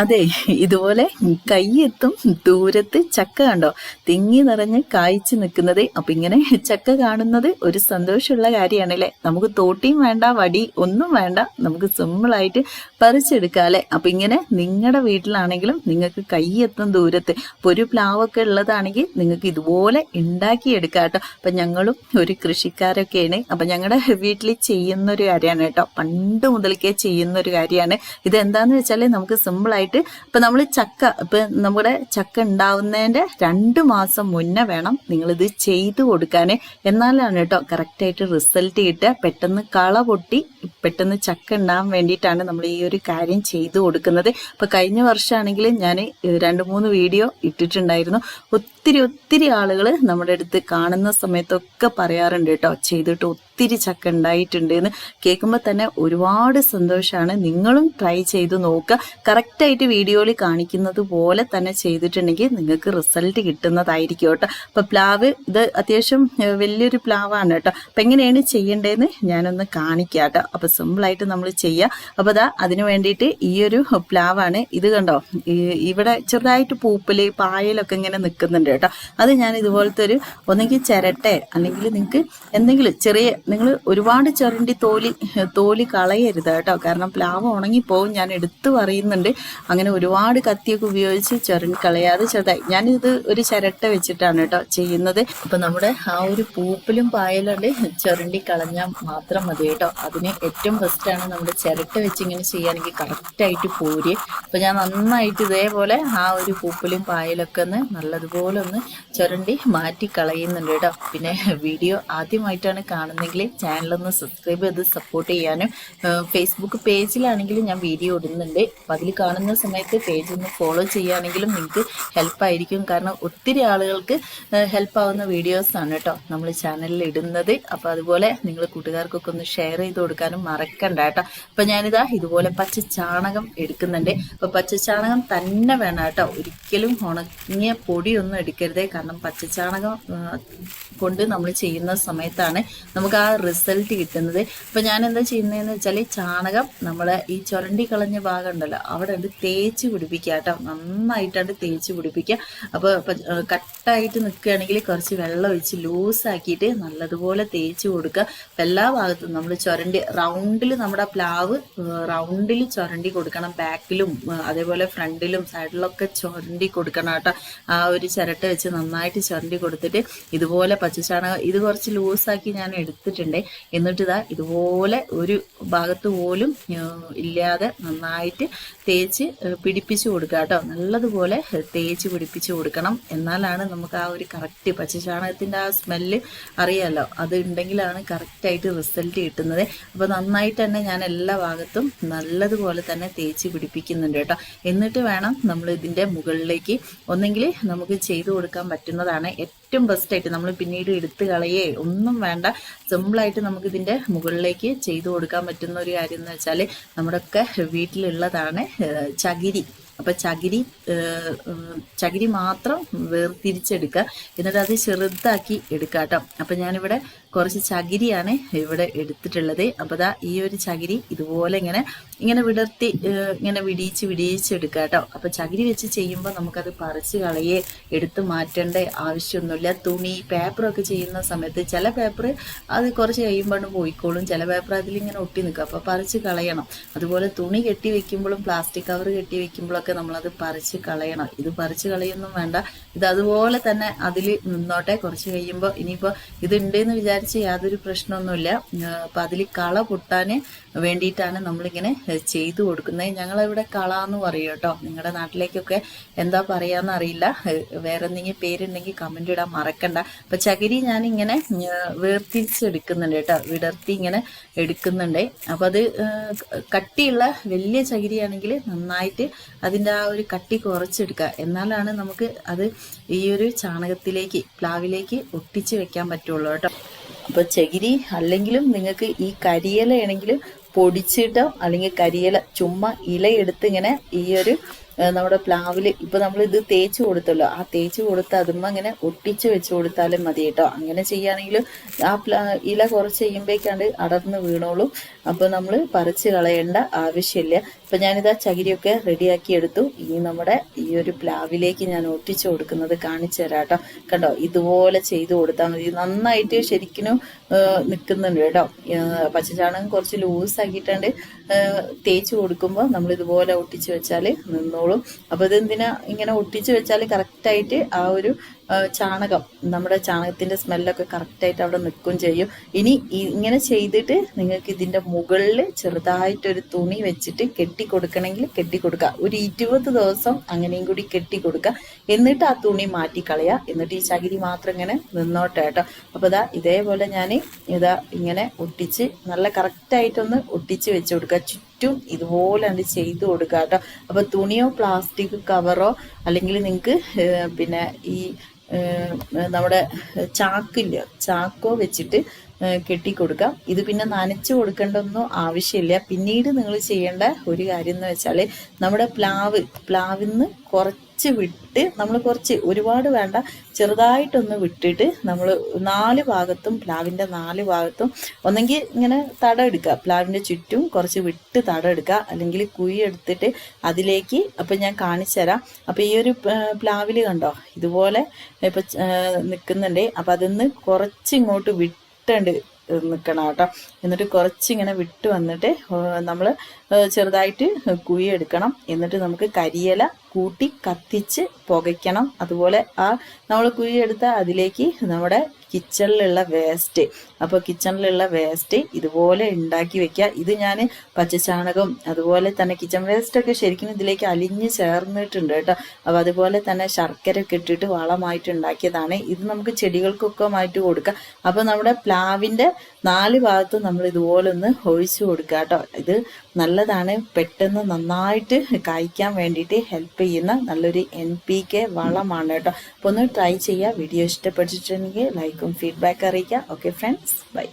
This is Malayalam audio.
അതെ ഇതുപോലെ കൈയെത്തും ദൂരത്ത് ചക്ക കണ്ടോ? തിങ്ങി നിറഞ്ഞ് കായ്ച്ചു നിൽക്കുന്നത്. അപ്പൊ ഇങ്ങനെ ചക്ക കാണുന്നത് ഒരു സന്തോഷമുള്ള കാര്യമാണല്ലേ? നമുക്ക് തോട്ടിയും വേണ്ട വടി ഒന്നും വേണ്ട. നമുക്ക് സിമ്പിളായിട്ട് പറിച്ചെടുക്കാം അല്ലെ? അപ്പൊ ഇങ്ങനെ നിങ്ങളുടെ വീട്ടിലാണെങ്കിലും നിങ്ങൾക്ക് കൈയെത്തും ദൂരത്ത്. ഇപ്പോൾ ഒരു പ്ലാവൊക്കെ ഉള്ളതാണെങ്കിൽ നിങ്ങൾക്ക് ഇതുപോലെ ഉണ്ടാക്കിയെടുക്കാം കേട്ടോ. അപ്പൊ ഞങ്ങളും ഒരു കൃഷിക്കാരൊക്കെയാണ്. അപ്പൊ ഞങ്ങളുടെ വീട്ടിൽ ചെയ്യുന്ന ഒരു കാര്യമാണ് കേട്ടോ. പണ്ട് മുതൽക്കേ ചെയ്യുന്ന ഒരു കാര്യമാണ്. ഇത് എന്താന്ന് വെച്ചാൽ നമുക്ക് സിമ്പിൾ ആയിട്ട് ഇപ്പം നമ്മൾ ചക്ക ഇപ്പം നമ്മുടെ ചക്ക ഉണ്ടാവുന്നതിന്റെ രണ്ട് മാസം മുന്നേ വേണം നിങ്ങളിത് ചെയ്തു കൊടുക്കാന്. എന്നാലാണ് കേട്ടോ കറക്റ്റായിട്ട് റിസൾട്ട് കിട്ടുക. പെട്ടെന്ന് കള പൊട്ടി പെട്ടെന്ന് ചക്ക ഉണ്ടാകാൻ വേണ്ടിയിട്ടാണ് നമ്മൾ ഈ ഒരു കാര്യം ചെയ്തു കൊടുക്കുന്നത്. ഇപ്പം കഴിഞ്ഞ വർഷമാണെങ്കിൽ ഞാൻ രണ്ട് മൂന്ന് വീഡിയോ ഇട്ടിട്ടുണ്ടായിരുന്നു. ഒത്തിരി ഒത്തിരി ആളുകൾ നമ്മുടെ അടുത്ത് കാണുന്ന സമയത്തൊക്കെ പറയാറുണ്ട് കേട്ടോ ചെയ്തിട്ട് ഒത്തിരി ചക്ക ഉണ്ടായിട്ടുണ്ട് എന്ന്. കേൾക്കുമ്പോൾ തന്നെ ഒരുപാട് സന്തോഷമാണ് നിങ്ങളും ട്രൈ ചെയ്ത് നോക്കുക. കറക്റ്റായിട്ട് വീഡിയോയിൽ കാണിക്കുന്നത് പോലെ തന്നെ ചെയ്തിട്ടുണ്ടെങ്കിൽ നിങ്ങൾക്ക് റിസൾട്ട് കിട്ടുന്നതായിരിക്കും കേട്ടോ. അപ്പൊ പ്ലാവ് ഇത് അത്യാവശ്യം വലിയൊരു പ്ലാവാണ് കേട്ടോ. അപ്പൊ എങ്ങനെയാണ് ചെയ്യേണ്ടതെന്ന് ഞാനൊന്ന് കാണിക്കാം കേട്ടോ. അപ്പൊ സിമ്പിളായിട്ട് നമ്മൾ ചെയ്യാം. അപ്പോൾ അതാ അതിന് വേണ്ടിയിട്ട് ഈ ഒരു പ്ലാവാണ് ഇത് കണ്ടോ? ഇവിടെ ചെറുതായിട്ട് പൂപ്പൽ പായലൊക്കെ ഇങ്ങനെ നിൽക്കുന്നുണ്ട് കേട്ടോ. അത് ഞാൻ ഇതുപോലത്തെ ഒരു ഒന്നെങ്കിൽ ചിരട്ടെ അല്ലെങ്കിൽ നിങ്ങൾക്ക് എന്തെങ്കിലും ചെറിയ നിങ്ങൾ ഒരുപാട് ചെറുണ്ടി തോലി തോലി കളയരുത് കേട്ടോ. കാരണം പ്ലാവ് ഉണങ്ങിപ്പോവും ഞാൻ എടുത്തു പറയുന്നുണ്ട്. അങ്ങനെ ഒരുപാട് കത്തിയൊക്കെ ഉപയോഗിച്ച് ചെറുണ്ടി കളയാതെ ചെറുതായി. ഞാനിത് ഒരു ചിരട്ട വെച്ചിട്ടാണ് കേട്ടോ ചെയ്യുന്നത്. അപ്പൊ നമ്മുടെ ആ ഒരു പൂപ്പലും പായലുണ്ട്. ചെറുണ്ടി കളഞ്ഞാൽ മാത്രം മതി കേട്ടോ. അതിന് ഏറ്റവും ബെസ്റ്റ് ആണ് നമ്മുടെ ചിരട്ട വെച്ച് ഇങ്ങനെ ചെയ്യുകയാണെങ്കിൽ കറക്റ്റായിട്ട് പോര്. അപ്പൊ ഞാൻ നന്നായിട്ട് ഇതേപോലെ ആ ഒരു പൂപ്പലും പായലൊക്കെ ഒന്ന് നല്ലതുപോലെ ഒന്ന് ചുരണ്ടി മാറ്റി കളയുന്നുണ്ട് കേട്ടോ. പിന്നെ വീഡിയോ ആദ്യമായിട്ടാണ് കാണുന്നതെങ്കിൽ ചാനലൊന്ന് സബ്സ്ക്രൈബ് ചെയ്ത് സപ്പോർട്ട് ചെയ്യാനും ഫേസ്ബുക്ക് പേജിലാണെങ്കിലും ഞാൻ വീഡിയോ ഇടുന്നുണ്ട്. അപ്പം അതിൽ കാണുന്ന സമയത്ത് പേജ് ഒന്ന് ഫോളോ ചെയ്യുകയാണെങ്കിലും നിങ്ങൾക്ക് ഹെൽപ്പായിരിക്കും കാരണം ഒത്തിരി ആളുകൾക്ക് ഹെൽപ്പ് ആവുന്ന വീഡിയോസ് ആണ് കേട്ടോ നമ്മൾ ചാനലിൽ ഇടുന്നത്. അപ്പോൾ അതുപോലെ നിങ്ങൾ കൂട്ടുകാർക്കൊക്കെ ഒന്ന് ഷെയർ ചെയ്ത് കൊടുക്കാനും മറക്കണ്ട കേട്ടോ. അപ്പം ഞാനിതാ ഇതുപോലെ പച്ച ചാണകം എടുക്കുന്നുണ്ട്. അപ്പോൾ പച്ച ചാണകം തന്നെ വേണം കേട്ടോ. ഒരിക്കലും ഉണങ്ങിയ പൊടിയൊന്നും എടുക്കരുത്. കാരണം പച്ച ചാണകം കൊണ്ട് നമ്മൾ ചെയ്യുന്ന സമയത്താണ് നമുക്ക് ആ റിസൾട്ട് കിട്ടുന്നത്. അപ്പോൾ ഞാൻ എന്താ ചെയ്യുന്നതെന്ന് വെച്ചാൽ ചാണകം നമ്മൾ ഈ ചുരണ്ടി കളഞ്ഞ ഭാഗം ഉണ്ടല്ലോ അവിടെ ഉണ്ട് തേച്ച് പിടിപ്പിക്കുക കേട്ടോ നന്നായിട്ടാണ് തേച്ച് പിടിപ്പിക്കുക അപ്പോൾ കട്ടായിട്ട് നിൽക്കുകയാണെങ്കിൽ കുറച്ച് വെള്ളം ഒഴിച്ച് ലൂസാക്കിയിട്ട് നല്ലതുപോലെ തേച്ച് കൊടുക്കുക എല്ലാ ഭാഗത്തും നമ്മൾ ചുരണ്ടി റൗണ്ടിൽ നമ്മുടെ പ്ലാവ് റൗണ്ടിൽ ചുരണ്ടി കൊടുക്കണം. ബാക്കിലും അതേപോലെ ഫ്രണ്ടിലും സൈഡിലൊക്കെ ചുരണ്ടി കൊടുക്കണം കേട്ടോ. ആ ഒരു ചിരട്ട വെച്ച് നന്നായിട്ട് ചുരണ്ടി കൊടുത്തിട്ട് ഇതുപോലെ പച്ചച്ചാണകം ഇത് കുറച്ച് ലൂസാക്കി ഞാൻ എടുത്തിട്ടുണ്ട്. എന്നിട്ട് ഇതാ ഇതുപോലെ ഒരു ഭാഗത്ത് പോലും ഇല്ലാതെ നന്നായിട്ട് തേച്ച് പിടിപ്പിച്ച് കൊടുക്കുക കേട്ടോ. നല്ലതുപോലെ തേച്ച് പിടിപ്പിച്ചു കൊടുക്കണം. എന്നാലാണ് നമുക്ക് ആ ഒരു കറക്റ്റ് പച്ചചാണകത്തിന്റെ ആ സ്മെല്ല് അറിയാലോ. അത് ഉണ്ടെങ്കിലാണ് കറക്റ്റായിട്ട് റിസൾട്ട് കിട്ടുന്നത്. അപ്പോൾ നന്നായിട്ട് തന്നെ ഞാൻ എല്ലാ ഭാഗത്തും നല്ലതുപോലെ തന്നെ തേച്ച് പിടിപ്പിക്കുന്നുണ്ട് കേട്ടോ. എന്നിട്ട് വേണം നമ്മൾ ഇതിന്റെ മുകളിലേക്ക് ഒന്നെങ്കിൽ നമുക്ക് ചെയ്തു കൊടുക്കാൻ പറ്റുന്നതാണ് ഏറ്റവും ബെസ്റ്റായിട്ട് നമ്മൾ പിന്നീട് എടുത്ത് കളയേ ഒന്നും വേണ്ട. സിമ്പിളായിട്ട് നമുക്ക് ഇതിന്റെ മുകളിലേക്ക് ചെയ്തു കൊടുക്കാൻ പറ്റുന്ന ഒരു കാര്യം എന്ന് വെച്ചാൽ നമ്മുടെയൊക്കെ വീട്ടിലുള്ളതാണ് ചകിരി. അപ്പൊ ചകിരി ചകിരി മാത്രം വേർതിരിച്ചെടുക്കുക. എന്നിട്ട് അത് ചെറുതാക്കി എടുക്കുക കേട്ടോ അപ്പൊ ഞാനിവിടെ കുറച്ച് ചകിരിയാണ് ഇവിടെ എടുത്തിട്ടുള്ളത്. അപ്പൊ ദാ ഈ ഒരു ചകിരി ഇതുപോലെ ഇങ്ങനെ ഇങ്ങനെ വിടർത്തി ഇങ്ങനെ വിടിയിച്ച് വിടിയിച്ച് എടുക്കുക കേട്ടോ. അപ്പൊ ചകിരി വെച്ച് ചെയ്യുമ്പോൾ നമുക്കത് പറിച്ച് കളയേ എടുത്ത് മാറ്റേണ്ട ആവശ്യമൊന്നുമില്ല. തുണി പേപ്പറൊക്കെ ചെയ്യുന്ന സമയത്ത് ചില പേപ്പർ അത് കുറച്ച് കഴിയുമ്പോൾ പോയിക്കോളും. ചില പേപ്പർ അതിലിങ്ങനെ ഒട്ടി നിൽക്കും. അപ്പോൾ പറിച്ച് കളയണം. അതുപോലെ തുണി കെട്ടി വെക്കുമ്പോഴും പ്ലാസ്റ്റിക് കവർ കെട്ടി വെക്കുമ്പോഴൊക്കെ നമ്മളത് പറിച്ച് കളയണം. ഇത് പറിച്ച് കളയൊന്നും വേണ്ട. ഇത് അതുപോലെ തന്നെ അതിൽ നിന്നോട്ടെ കുറച്ച് കഴിയുമ്പോൾ ഇനിയിപ്പോൾ ഇത് ഉണ്ടെന്ന് വിചാരിച്ച് യാതൊരു പ്രശ്നമൊന്നുമില്ല. അപ്പം അതിൽ കള പൊട്ടാൻ വേണ്ടിയിട്ടാണ് നമ്മളിങ്ങനെ ചെയ്തു കൊടുക്കുന്നത്. ഞങ്ങളിവിടെ കള എന്ന് പറയും കേട്ടോ. നിങ്ങളുടെ നാട്ടിലേക്കൊക്കെ എന്താ പറയാന്ന് അറിയില്ല. വേറെ എന്തെങ്കിലും പേരുണ്ടെങ്കിൽ കമന്റ് ഇടാൻ മറക്കണ്ട. അപ്പം ചകിരി ഞാനിങ്ങനെ വേർതിരിച്ചെടുക്കുന്നുണ്ട് കേട്ടോ. വിടർത്തി ഇങ്ങനെ എടുക്കുന്നുണ്ട്. അപ്പം അത് കട്ടിയുള്ള വലിയ ചകിരിയാണെങ്കിൽ നന്നായിട്ട് അതിന്റെ ആ ഒരു കട്ടി കുറച്ചെടുക്കുക. എന്നാലാണ് നമുക്ക് അത് ഈ ഒരു ചാണകത്തിലേക്ക് പ്ലാവിലേക്ക് ഒട്ടിച്ച് വെക്കാൻ പറ്റുള്ളൂ കേട്ടോ. അപ്പൊ ചകിരി അല്ലെങ്കിലും നിങ്ങൾക്ക് ഈ കരിയിലയാണെങ്കിൽ പൊടിച്ചിട്ടോ അല്ലെങ്കിൽ കരിയില ചുമ്മാ ഇല എടുത്ത് ഇങ്ങനെ ഈ ഒരു നമ്മുടെ പ്ലാവിൽ ഇപ്പൊ നമ്മൾ ഇത് തേച്ച് കൊടുത്തല്ലോ. ആ തേച്ച് കൊടുത്ത് അതുമ്മ അങ്ങനെ ഒട്ടിച്ച് വെച്ച് കൊടുത്താലും മതി കേട്ടോ. അങ്ങനെ ചെയ്യുകയാണെങ്കിൽ ആ പ്ലാ ഇല കുറച്ച് ചെയ്യുമ്പോഴേക്കാണ്ട് അടർന്ന് വീണോളും. അപ്പോൾ നമ്മൾ പറിച്ച് കളയേണ്ട ആവശ്യമില്ല. ഇപ്പൊ ഞാനിതാ ചകിരിയൊക്കെ റെഡിയാക്കി എടുത്തു. ഇനി നമ്മുടെ ഈ ഒരു പ്ലാവിലേക്ക് ഞാൻ ഒട്ടിച്ചു കൊടുക്കുന്നത് കാണിച്ചു തരാം കേട്ടോ. കണ്ടോ? ഇതുപോലെ ചെയ്തു കൊടുത്താൽ മതി. നന്നായിട്ട് ശരിക്കും നിൽക്കുന്നുണ്ട് കേട്ടോ. പച്ചചാണകം കുറച്ച് ലൂസ് ആക്കിയിട്ടാണ്ട് തേച്ച് കൊടുക്കുമ്പോൾ നമ്മൾ ഇതുപോലെ ഒട്ടിച്ചു വെച്ചാൽ നിന്നോളും അപ്പോൾ ഇതെന്തിനാ ഇങ്ങനെ ഒട്ടിച്ച് വെച്ചാൽ കറക്റ്റായിട്ട് ആ ഒരു ചാണകം നമ്മുടെ ചാണകത്തിന്റെ സ്മെല്ലൊക്കെ കറക്റ്റായിട്ട് അവിടെ നിൽക്കുകയും ചെയ്യും. ഇനി ഇങ്ങനെ ചെയ്തിട്ട് നിങ്ങൾക്ക് ഇതിന്റെ മുകളിൽ ചെറുതായിട്ടൊരു തുണി വെച്ചിട്ട് കെട്ടി കൊടുക്കണമെങ്കിൽ കെട്ടി കൊടുക്കുക ഒരു ഇരുപത് ദിവസം അങ്ങനെയും കൂടി കെട്ടി കൊടുക്കുക എന്നിട്ട് ആ തുണി മാറ്റിക്കളയുക. എന്നിട്ട് ഈ ചകിരി മാത്രം ഇങ്ങനെ നിന്നോട്ടെ കേട്ടോ. അപ്പോൾ ഇതാ ഇതേപോലെ ഞാൻ ഇതാ ഇങ്ങനെ ഒട്ടിച്ച് നല്ല കറക്റ്റായിട്ടൊന്ന് ഒട്ടിച്ച് വെച്ച് കൊടുക്കുക. ചുറ്റും ഇതുപോലെ അത് ചെയ്ത് കൊടുക്കുക കേട്ടോ. അപ്പോൾ തുണിയോ പ്ലാസ്റ്റിക് കവറോ അല്ലെങ്കിൽ നിങ്ങൾക്ക് പിന്നെ ഈ നമ്മുടെ ചാക്കില്ല ചാക്കോ വെച്ചിട്ട് കെട്ടിക്കൊടുക്കാം. ഇത് പിന്നെ നനച്ചു കൊടുക്കേണ്ടൊന്നും ആവശ്യമില്ല. പിന്നീട് നിങ്ങൾ ചെയ്യേണ്ട ഒരു കാര്യം എന്ന് വെച്ചാൽ നമ്മുടെ പ്ലാവ് പ്ലാവിൽ നിന്ന് കുറച്ച് വിട്ട് നമ്മൾ കുറച്ച് ഒരുപാട് വേണ്ട ചെറുതായിട്ടൊന്ന് വിട്ടിട്ട് നമ്മൾ നാല് ഭാഗത്തും പ്ലാവിന്റെ നാല് ഭാഗത്തും ഒന്നെങ്കിൽ ഇങ്ങനെ തടം എടുക്കുക. പ്ലാവിന്റെ ചുറ്റും കുറച്ച് വിട്ട് തടം എടുക്കുക. അല്ലെങ്കിൽ കുഴി എടുത്തിട്ട് അതിലേക്ക് അപ്പം ഞാൻ കാണിച്ചുതരാം അപ്പം ഈ ഒരു പ്ലാവിൽ കണ്ടോ? ഇതുപോലെ ഇപ്പം നിൽക്കുന്നുണ്ട് അപ്പം അതിൽ നിന്ന് കുറച്ച് ഇങ്ങോട്ട് വിട്ടുണ്ട് നിൽക്കണം കേട്ടോ. എന്നിട്ട് കുറച്ചിങ്ങനെ വിട്ട് വന്നിട്ട് നമ്മൾ ചെറുതായിട്ട് കുഴി എടുക്കണം. എന്നിട്ട് നമുക്ക് കരിയില കൂട്ടി കത്തിച്ച് പുകയ്ക്കണം. അതുപോലെ ആ നമ്മൾ കുഴി എടുത്ത അതിലേക്ക് നമ്മുടെ കിച്ചണിലുള്ള വേസ്റ്റ് അപ്പോൾ കിച്ചണിലുള്ള വേസ്റ്റ് ഇതുപോലെ ഉണ്ടാക്കി വെക്കുക. ഇത് ഞാൻ പച്ചച്ചാണകം അതുപോലെ തന്നെ കിച്ചൺ വേസ്റ്റൊക്കെ ശരിക്കും ഇതിലേക്ക് അലിഞ്ഞ് ചേർന്നിട്ടുണ്ട് കേട്ടോ. അപ്പോൾ അതുപോലെ തന്നെ ശർക്കര ഒക്കെ ഇട്ടിട്ട് വളമായിട്ട് ഉണ്ടാക്കിയതാണ്. ഇത് നമുക്ക് ചെടികൾക്കൊക്കെ ആയിട്ട് കൊടുക്കാം. അപ്പോൾ നമ്മുടെ പ്ലാവിന്റെ നാല് ഭാഗത്തും നമ്മൾ ഇതുപോലെ ഒന്ന് ഒഴിച്ചു കൊടുക്കുക കേട്ടോ. ഇത് നല്ലതാണ് പെട്ടെന്ന് നന്നായിട്ട് കായ്ക്കാൻ വേണ്ടിയിട്ട് ഹെൽപ്പ് ചെയ്യുന്ന നല്ലൊരു എൻ പി കെ വളമാണ് കേട്ടോ. അപ്പോൾ ഒന്ന് ട്രൈ ചെയ്യുക വീഡിയോ ഇഷ്ടപ്പെട്ടിട്ടുണ്ടെങ്കിൽ ലൈക്കും ഫീഡ്ബാക്ക് അറിയിക്കുക. Okay friends bye